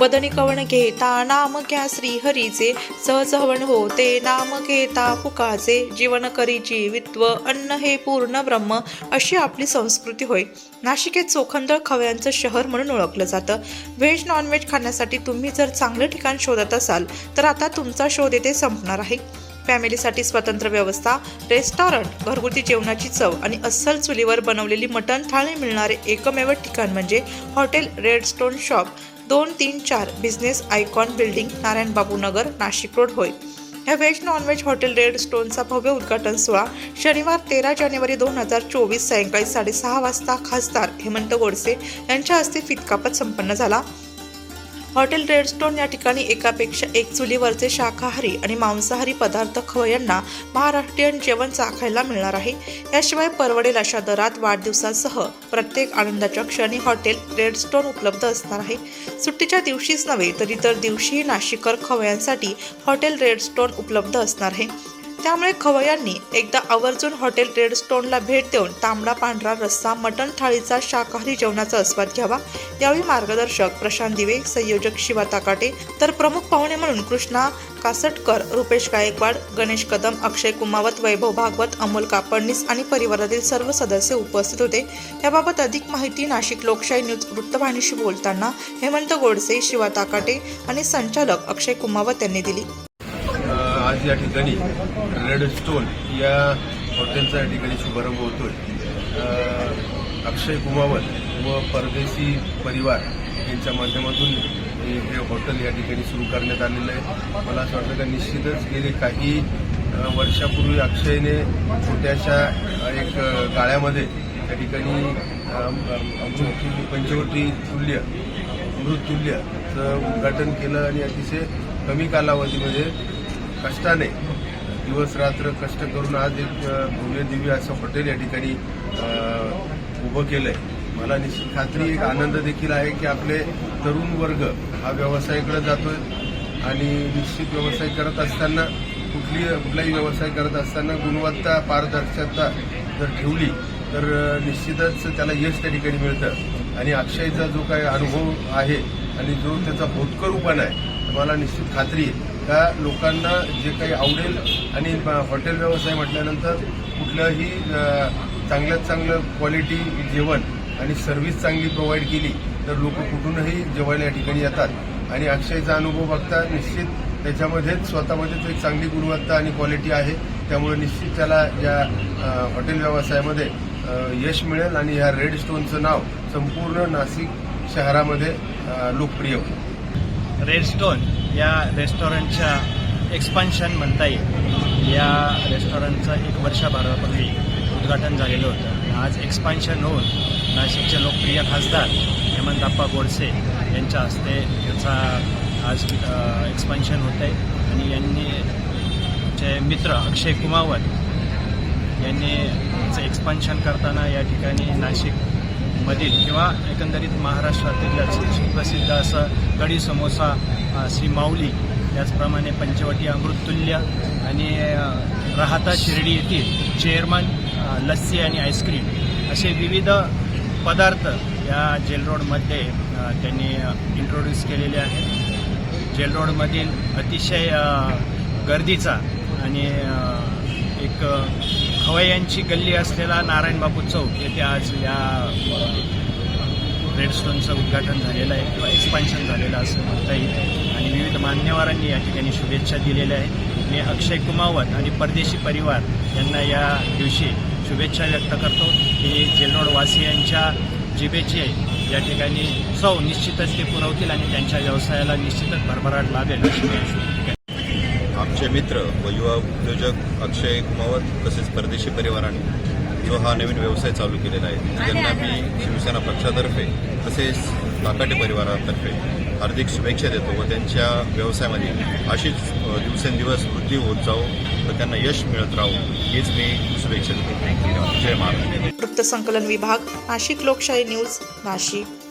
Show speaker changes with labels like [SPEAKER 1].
[SPEAKER 1] वदनी कवण घेता नाम घ्या श्रीहरीचे. सहज हवण हो ते नाम घेता फुकाचे जीवन करीची वित्व अन्न हे पूर्ण ब्रह्म अशी आपली संस्कृती होय. नाशिक हे चोखंदळ खव्यांचं शहर म्हणून ओळखलं जातं. व्हेज नॉनव्हेज खाण्यासाठी तुम्ही जर चांगलं ठिकाण शोधत असाल तर आता तुमचा शोध येथे संपणार आहे. फॅमिलीसाठी स्वतंत्र व्यवस्था रेस्टॉरंट घरगुती जेवणाची चव आणि अस्सल चुलीवर बनवलेली मटण थाळी मिळणारे एकमेव ठिकाण म्हणजे हॉटेल रेड स्टोन शॉप. दोन तीन चार business icon building Narayanbabu Nagar Nashik road होय. या veg non veg hotel red स्टोनचा भव्य उद्घाटन सोहळा शनिवार तेरा जानेवारी दोन हजार चोवीस सायंकाळी साडेसहा वाजता खासदार हेमंत गोडसे यांच्या हस्ते फितकापत संपन्न झाला. हॉटेल रेडस्टोन या ठिकाणी एकापेक्षा एक चुलीवरचे शाकाहारी आणि मांसाहारी पदार्थ खवयांना महाराष्ट्रीयन जेवण चाखायला मिळणार आहे. याशिवाय परवडेल अशा दरात वाढदिवसासह प्रत्येक आनंदाच्या क्षणी हॉटेल रेडस्टोन उपलब्ध असणार आहे. सुट्टीच्या दिवशीच नव्हे तर इतर दिवशीही नाशिकर खवयांसाठी हॉटेल रेडस्टोन उपलब्ध असणार आहे. त्यामुळे खवयांनी एकदा आवर्जून हॉटेल रेडस्टोनला भेट देऊन तांबडा पांढरा रस्सा मटण थाळीचा शाकाहारी जेवणाचा आस्वाद घ्यावा. यावेळी मार्गदर्शक प्रशांत दिवे संयोजक शिवा ताकाटे तर प्रमुख पाहुणे म्हणून कृष्णा कासटकर रुपेश गायकवाड गणेश कदम अक्षय कुमावत वैभव भागवत अमोल कापडणीस आणि परिवारातील सर्व सदस्य उपस्थित होते. याबाबत अधिक माहिती नाशिक लोकशाही न्यूज वृत्तवाहिनीशी बोलताना हेमंत गोडसे शिवा ताकाटे आणि संचालक अक्षय कुमावत यांनी दिली.
[SPEAKER 2] आज या ठिकाणी रेड स्टोन या हॉटेलचा या ठिकाणी शुभारंभ होतोय. आहे अक्षय कुमावत व परदेशी परिवार यांच्या माध्यमातून हे हे हॉटेल या ठिकाणी सुरू करण्यात आलेलं आहे. मला असं वाटतं का निश्चितच गेले काही वर्षापूर्वी अक्षयने छोट्याशा एक गाळ्यामध्ये त्या ठिकाणी पंचवटी तुल्य मृततुल्यचं उद्घाटन केलं आणि अतिशय कमी कालावधीमध्ये कष्टाने दिवस रात्र कष्ट करून आज एक भव्यदिव्य असं हॉटेल या ठिकाणी उभं उभं केलंय. मला निश्चित खात्री एक आनंद देखील आहे की आपले तरुण वर्ग हा व्यवसायाकडे जातोय आणि निश्चित व्यवसाय करत असताना कुठली कुठलाही व्यवसाय करत असताना गुणवत्ता पारदर्शकता जर ठेवली तर निश्चितच त्याला यश त्या ठिकाणी मिळतं. आणि अक्षयचा जो काही अनुभव आहे आणि जो त्याचा होतकरूपणा आहे मला निश्चित खात्री आहे. का लोकांना जे काही आवडेल आणि हॉटेल व्यवसाय म्हटल्यानंतर कुठलंही चांगल्यात चांगलं क्वालिटी जेवण आणि सर्व्हिस चांगली प्रोव्हाइड केली तर लोक कुठूनही जेवायला या ठिकाणी येतात. आणि अक्षयचा अनुभव बघता निश्चित त्याच्यामध्येच स्वतःमध्येच एक चांगली गुणवत्ता आणि क्वालिटी आहे. त्यामुळे निश्चित त्याला या हॉटेल व्यवसायामध्ये यश मिळेल आणि या रेड स्टोनचं नाव संपूर्ण नाशिक शहरामध्ये लोकप्रिय होईल.
[SPEAKER 3] रेडस्टोन या रेस्टॉरंटच्या एक्सपान्शन म्हणता येईल. या रेस्टॉरंटचं एक वर्षाभरापूर्वी उद्घाटन झालेलं होतं. आज एक्सपान्शन होऊन नाशिकचे लोकप्रिय खासदार हेमंतप्पा गोडसे यांच्या हस्ते याचा आज एक्सपान्शन होत आहे आणि यांनी चे मित्र अक्षय कुमावत यांनी एक्सपान्शन करताना या ठिकाणी नाशिक मधील किंवा एकंदरीत महाराष्ट्रातील सुप्रसिद्ध असं कढी समोसा श्री माऊली त्याचप्रमाणे पंचवटी अमृततुल्य आणि राहता शिर्डी येथील चेअरमन लस्सी आणि आईस्क्रीम असे विविध पदार्थ या जेल रोडमध्ये त्यांनी इंट्रोड्यूस केलेले आहेत. जेल रोडमधील अतिशय गर्दीचा आणि एक खवय्यांची गल्ली असलेला नारायण बापू चौक येथे आज या रेडस्टोनचं उद्घाटन झालेलं आहे किंवा एक्सपान्शन झालेलं असं म्हणता येईल. आणि विविध मान्यवरांनी या ठिकाणी शुभेच्छा दिलेल्या आहेत. मी अक्षय कुमावत आणि परदेशी परिवार यांना या दिवशी शुभेच्छा व्यक्त करतो. की जेल्लोडवासियांच्या वासियांच्या या ठिकाणी चव निश्चितच ते पुरवतील आणि त्यांच्या व्यवसायाला निश्चितच भरभराट लाभेल अशी मी
[SPEAKER 4] आमचे मित्र व युवा उद्योजक अक्षय कुमावत तसेच परदेशी परिवाराने जो हा नवीन व्यवसाय चालू केलेला आहे. त्यांना मी शिवसेना पक्षातर्फे तसेच लाकाटे परिवारातर्फे हार्दिक शुभेच्छा देतो व त्यांच्या व्यवसायामध्ये अशीच दिवसेंदिवस वृद्धी होत जावो व त्यांना यश मिळत राहो हीच मी शुभेच्छा देतो. जय महाराष्ट्र.
[SPEAKER 1] वृत्तसंकलन विभाग नाशिक लोकशाही न्यूज नाशिक.